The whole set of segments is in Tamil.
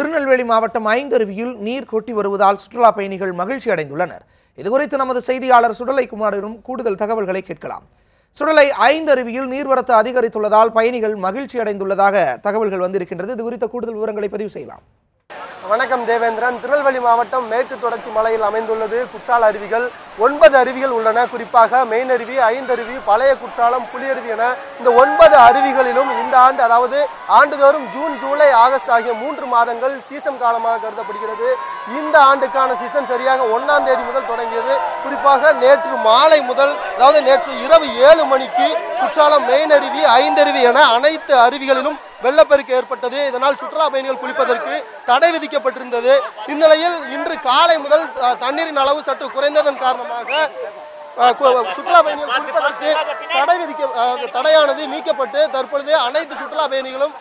திருநெல்வேலி மாவட்டம் ஐந்தருவியில் நீர் கொட்டி வருவதால் சுற்றுலா பயணிகள் மகிழ்ச்சி அடைந்துள்ளனர். இதுகுறித்து நமது செய்தியாளர் சுடலை குமாரிடம் கூடுதல் தகவல்களை கேட்கலாம். சுடலை ஐந்தருவியில் நீர்வரத்து அதிகரித்துள்ளதால் பயணிகள் மகிழ்ச்சி அடைந்துள்ளதாக தகவல்கள் வந்திருக்கின்றது. இது குறித்த கூடுதல் விவரங்களை பதிவு செய்யலாம். வணக்கம் தேவேந்திரன். திருநெல்வேலி மாவட்டம் மேற்கு தொடர்ச்சி மலையில் அமைந்துள்ளது. குற்றால அருவிகள் ஒன்பது அருவிகள் உள்ளன. குறிப்பாக மெயின் அருவி ஐந்தருவி பழைய குற்றாலம் புலியருவி என இந்த ஒன்பது அருவிகளிலும் இந்த ஆண்டு அதாவது ஆண்டுதோறும் ஜூன் ஜூலை ஆகஸ்ட் ஆகிய மூன்று மாதங்கள் சீசன் காலமாக கருதப்படுகிறது. இந்த ஆண்டுக்கான சீசன் சரியாக ஒன்றாம் தேதி முதல் தொடங்கியது. குறிப்பாக நேற்று மாலை முதல் அதாவது நேற்று இரவு ஏழு மணிக்கு குற்றாலம் மெயின் அருவி ஐந்தருவி என அனைத்து அருவிகளிலும் வெள்ளப்பெருக்கு ஏற்பட்டது. இதனால் சுற்றுலா பயணிகள் குளிப்பதற்கு தடை விதிக்கப்பட்டிருந்தது. இந்நிலையில் இன்று காலை முதல் தண்ணீரின் அளவு சற்று குறைந்ததன் காரணமாக சுற்றுலா பயணிகள் குளிப்பதற்கு தடை விதிக்க தடையானது நீக்கப்பட்டு தற்பொழுது அனைத்து சுற்றுலா பயணிகளும்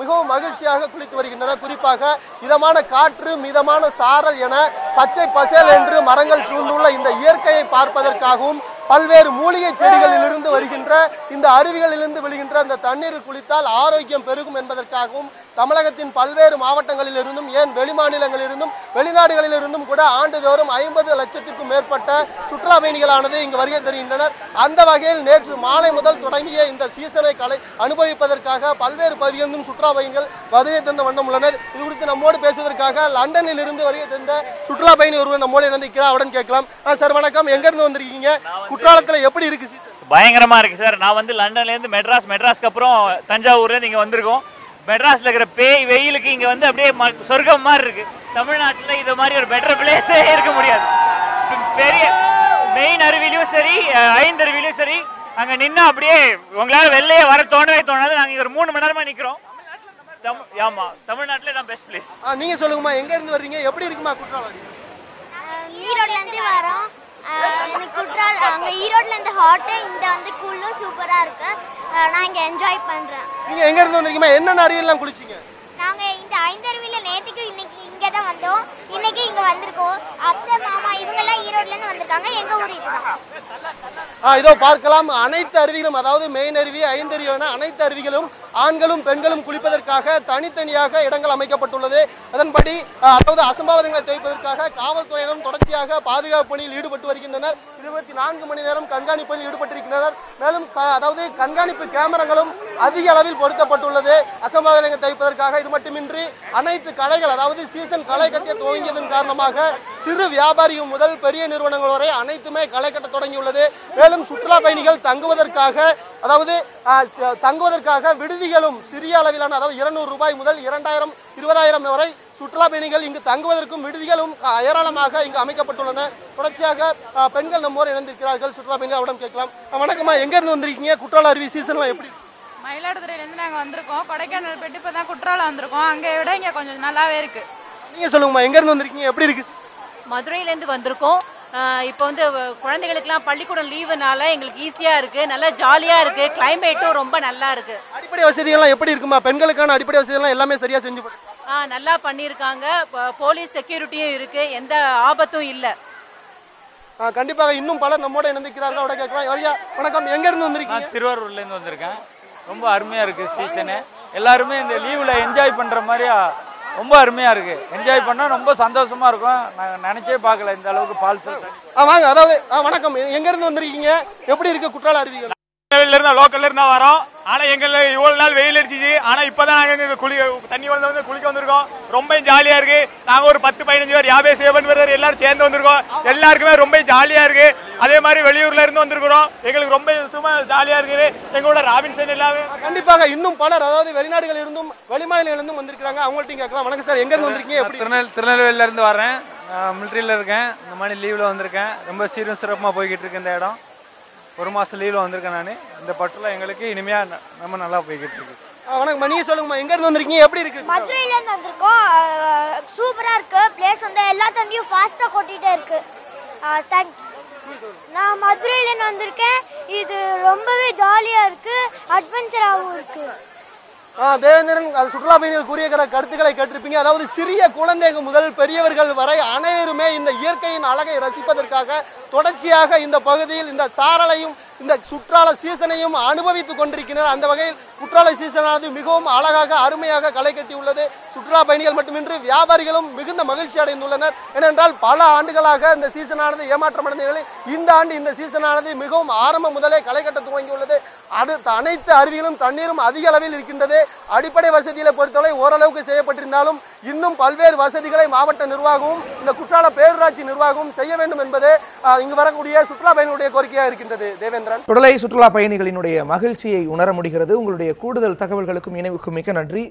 மிகவும் மகிழ்ச்சியாக குளித்து வருகின்றனர். குறிப்பாக இதமான காற்று மிதமான சாரல் என பச்சை பசேல் என்று மரங்கள் சூழ்ந்துள்ள இந்த இயற்கையை பார்ப்பதற்காகவும் பல்வேறு மூலிகை செடிகளிலிருந்து வருகின்ற இந்த அருவிகளிலிருந்து விழுகின்ற அந்த தண்ணீரில் குளித்தால் ஆரோக்கியம் பெருகும் என்பதற்காகவும் தமிழகத்தின் பல்வேறு மாவட்டங்களிலிருந்தும் ஏன் வெளிமாநிலங்களிலிருந்தும் வெளிநாடுகளிலிருந்தும் கூட ஆண்டுதோறும் ஐம்பது லட்சத்திற்கும் மேற்பட்ட சுற்றுலா பயணிகளானது இங்கு வருகை தருகின்றனர். அந்த வகையில் நேற்று மாலை முதல் தொடங்கிய இந்த சீசனை கலை அனுபவிப்பதற்காக பல்வேறு பகுதியிலிருந்தும் சுற்றுலா பயணிகள் வருகை தந்த வண்ணம் உள்ளனர் இது குறித்து நம்மோடு பேசுவதற்காக லண்டனில் இருந்து வருகை தந்த சுற்றுலா பயணி ஒருவர் நம்மோடு இணைந்திருக்கிறார். அவருடன் கேட்கலாம். ஆ, சார் வணக்கம். எங்கேருந்து வந்திருக்கீங்க? குற்றாலத்தில் எப்படி இருக்கு? பயங்கரமாக பயங்கரமா இருக்கு சார். நான் வந்து லண்டன்ல இருந்து மெட்ராஸ் மெட்ராஸ்க்கு அப்புறம் தஞ்சாவூர்ல இருந்து வந்திருக்கோம். மெட்ராஸ்ல இருக்கிற பேய் வெயிலுக்கு இங்க வந்து அப்படியே சொர்க்கம் மாதிரி இருக்கு. தமிழ்நாட்டுல இது மாதிரி ஒரு பெட்டர் பிளேஸே இருக்க முடியாது. பெரிய மெயின் அருவிலையும் சரி அஹ், ஐந்து அருவிலையும் சரி அங்க நின்னா அப்படியே உங்களால வெளியே வர தோணவே தோணாது. நாங்க இங்க ஒரு மூணு மணி நேரமா நிக்கிறோம். தமிழ் ஆமா தமிழ்நாட்டுல தான் பெஸ்ட் பிளேஸ் ஆ, நீங்க சொல்லுங்கம்மா எங்க இருந்து வர்றீங்க? எப்படி இருக்குமா குற்றாலம்? ஈரோட்ல இருந்து வரோம். எனக்கு குற்றால் அங்க ஈரோட்ல இருந்து ஹாட்டு இந்த வந்து கூலும் சூப்பரா இருக்கு. நான் இங்க என்ஜாய் பண்றேன். நீங்க எங்க இருந்து வந்திருக்கீங்க? என்னென்ன அருவியெல்லாம் குளிச்சீங்க? நாங்க இந்த ஐந்தருவில நேத்துக்கு இன்னைக்கு இங்க தான் வந்தோம். இன்னைக்கு இங்க வந்திருக்கோம். அத்தை மாமா இவங்க எல்லாம் ஈரோட்ல இருந்து வந்திருக்காங்க. எங்க ஊர் இதுதான். ஆ, இதோ பார்க்கலாம். அனைத்து அருவிகளும் அதாவது மெயின் அருவி ஐந்தருவி என அனைத்து அருவிகளும் ஆண்களும் பெண்களும் குளிப்பதற்காக தனித்தனியாக இடங்கள் அமைக்கப்பட்டுள்ளது. அதன்படி அதாவது அசம்பாவிதங்களை தவிர்ப்பதற்காக காவல்துறையினரும் தொடர்ச்சியாக பாதுகாப்பு பணியில் ஈடுபட்டு வருகின்றனர். இருபத்தி நான்கு மணி நேரம் கண்காணிப்பில் ஈடுபட்டிருக்கின்றனர் மேலும் க- அதாவது கண்காணிப்பு கேமராங்களும் அதிக அளவில் பொருத்தப்பட்டுள்ளது. அசம்பாவிதங்களை தவிர்ப்பதற்காக இது மட்டுமின்றி அனைத்து கலைகள் அதாவது சீசன் களை கட்டிய துவங்கியதன் காரணமாக சிறு வியாபாரிகள் முதல் பெரிய நிறுவனங்கள் வரை அனைத்துமே களை கட்ட தொடங்கியுள்ளது. மேலும் சுற்றுலா பயணிகள் தங்குவதற்காக அதாவது தங்குவதற்காக விடுதிகளும் சிறிய அளவிலான அதாவது இருநூறு ரூபாய் முதல் இரண்டாயிரம் இருபதாயிரம் வரை சுற்றுலா பயணிகள் இங்கு தங்குவதற்கும் விடுதிகளும் ஏராளமாக இங்கு அமைக்கப்பட்டுள்ளன. தொடர்ச்சியாக பெண்கள் நம்மோடு இணைந்திருக்கிறார்கள். சுற்றுலா பயணிகள் அவரிடம் கேட்கலாம். வணக்கம்மா. எங்க இருந்து வந்திருக்கீங்க? குற்றால அருவி சீசன்லாம் எப்படி? மயிலாடுதுறையிலேருந்து நாங்கள் வந்திருக்கோம். கொடைக்கானல் போயிட்டு இப்போ தான் குற்றாலம் வந்திருக்கோம். அங்கே விட இங்கே கொஞ்சம் நல்லாவே இருக்கு. நீங்க சொல்லுங்கம்மா. எங்க இருந்து வந்திருக்கீங்க? எப்படி இருக்கு? மதுரையிலேருந்து வந்திருக்கோம். இப்போ வந்து குழந்தைகளுக்கெல்லாம் பள்ளிக்கூடம் லீவுனால எங்களுக்கு ஈஸியாக இருக்குது நல்லா ஜாலியாக இருக்குது கிளைமேட்டும் ரொம்ப நல்லா இருக்குது அடிப்படை வசதிகள்லாம் எப்படி இருக்குமா? பெண்களுக்கான அடிப்படை வசதிகள்லாம் எல்லாமே சரியா செஞ்சு ஆ நல்லா பண்ணியிருக்காங்க. போலீஸ் செக்யூரிட்டியும் இருக்குது எந்த ஆபத்தும் இல்லை. கண்டிப்பாக இன்னும் பலர் நம்மோட இணைந்திருக்கிறார்கள். அவட கேட்கலாம். ஐயா வணக்கம். எங்க இருந்து வந்திருக்கீங்க? நான் திருவாரூர்ல இருந்து வந்திருக்கேன். ரொம்ப அருமையா இருக்கு சீசனு. எல்லாருமே இந்த லீவுல என்ஜாய் பண்ற மாதிரி ஆ, ரொம்ப அருமையா இருக்கு. என்ஜாய் பண்ணா ரொம்ப சந்தோஷமா இருக்கும். நான் நினைச்சே பார்க்கல இந்த அளவுக்கு பால் ஆ, வாங்க அதாவது ஆ, வணக்கம். எங்க இருந்து வந்திருக்கீங்க? எப்படி இருக்கு குற்றால அருவிகள்? இருந்தா லோக்கல்ல இருந்தா வரோம். ஆனா எங்களை இவ்வளவு நாள் வெயில் அடிச்சிச்சு. ஆனா இப்பதான் நாங்க இங்க குளி தண்ணி வந்து வந்து குளிக்க வந்திருக்கோம். ரொம்ப ஜாலியா இருக்கு. நாங்க ஒரு பத்து பதினஞ்சு பேர் யாபே சேவன் பேர் எல்லாரும் சேர்ந்து வந்திருக்கோம். எல்லாருக்குமே ரொம்ப ஜாலியா இருக்கு. அதே மாதிரி வெளியூர்ல இருந்து வந்திருக்கிறோம். எங்களுக்கு ரொம்ப சும்மா ஜாலியா இருக்குது. எங்களோட ராபின்சன் எல்லாமே. கண்டிப்பாக இன்னும் பலர் அதாவது வெளிநாடுகளில் இருந்தும் வெளிமாநிலங்களில் இருந்தும் வந்திருக்காங்க அவங்கள்ட்ட கேட்கலாம். வணக்கம் சார். எங்க இருந்து வந்திருக்கீங்க? எப்படி? திருநெல் திருநெல்வேலியில இருந்து வரேன் மிலிட்ரியில் இருக்கேன். இந்த மாதிரி லீவில் வந்திருக்கேன். ரொம்ப சீரும் சிறப்புமாக போய்கிட்டு இருக்கு இந்த இடம். ஒரு மாதம் லீவில் வந்திருக்கேன் நான். இந்த பட்டில் எங்களுக்கு இனிமையாக நம்ம நல்லா போய்கிட்டு இருக்கு. வணக்கம் நீங்க சொல்லுங்கம்மா. எங்க இருந்து வந்திருக்கீங்க? எப்படி இருக்கு? மதுரையில இருந்து வந்திருக்கோம். சூப்பரா இருக்கு. பிளேஸ் வந்து எல்லா தண்ணியும் ஃபாஸ்டா கொட்டிட்டே இருக்கு. தேங்க் நான் மதுரையில இருந்து வந்திருக்கேன். இது ரொம்பவே ஜாலியா இருக்கு. அட்வென்ச்சராகவும் இருக்கு. ஆ, தேவேந்திரன் அது சுற்றுலா பயணிகள் கூறிய கருத்துக்களை கேட்டிருப்பீங்க. அதாவது சிறிய குழந்தைகள் முதல் பெரியவர்கள் வரை அனைவருமே இந்த இயற்கையின் அழகை ரசிப்பதற்காக தொடர்ச்சியாக இந்த பகுதியில் இந்த சாரலையும் இந்த சுற்றால சீசனையும் அனுபவித்துக் கொண்டிருக்கின்றனர் அந்த வகையில் குற்றால சீசனானது மிகவும் அழகாக அருமையாக களை கட்டியுள்ளது சுற்றுலா பயணிகள் மட்டுமின்றி வியாபாரிகளும் மிகுந்த மகிழ்ச்சி அடைந்துள்ளனர். ஏனென்றால் பல ஆண்டுகளாக இந்த சீசனானது ஏமாற்றமடைந்த நிலையில் இந்த ஆண்டு இந்த சீசனானது மிகவும் ஆரம்பம் முதலே களை கட்ட துவங்கியுள்ளது. அடுத்த அனைத்து அருவிகளும் தண்ணீரும் அதிக அளவில் இருக்கின்றது. அடிப்படை வசதிகளை பொறுத்தவரை ஓரளவுக்கு செய்யப்பட்டிருந்தாலும் இன்னும் பல்வேறு வசதிகளை மாவட்ட நிர்வாகமும் இந்த குற்றால பேரூராட்சி நிர்வாகமும் செய்ய வேண்டும் என்பது இங்கு வரக்கூடிய சுற்றுலா பயணிகளுடைய கோரிக்கையாக இருக்கின்றது. தேவேந்திரன். சுடலை சுற்றுலா பயணிகளினுடைய மகிழ்ச்சியை உணர முடிகிறது. உங்களுடைய கூடுதல் தகவல்களுக்கும் இணைவுக்கும் மிக்க நன்றி.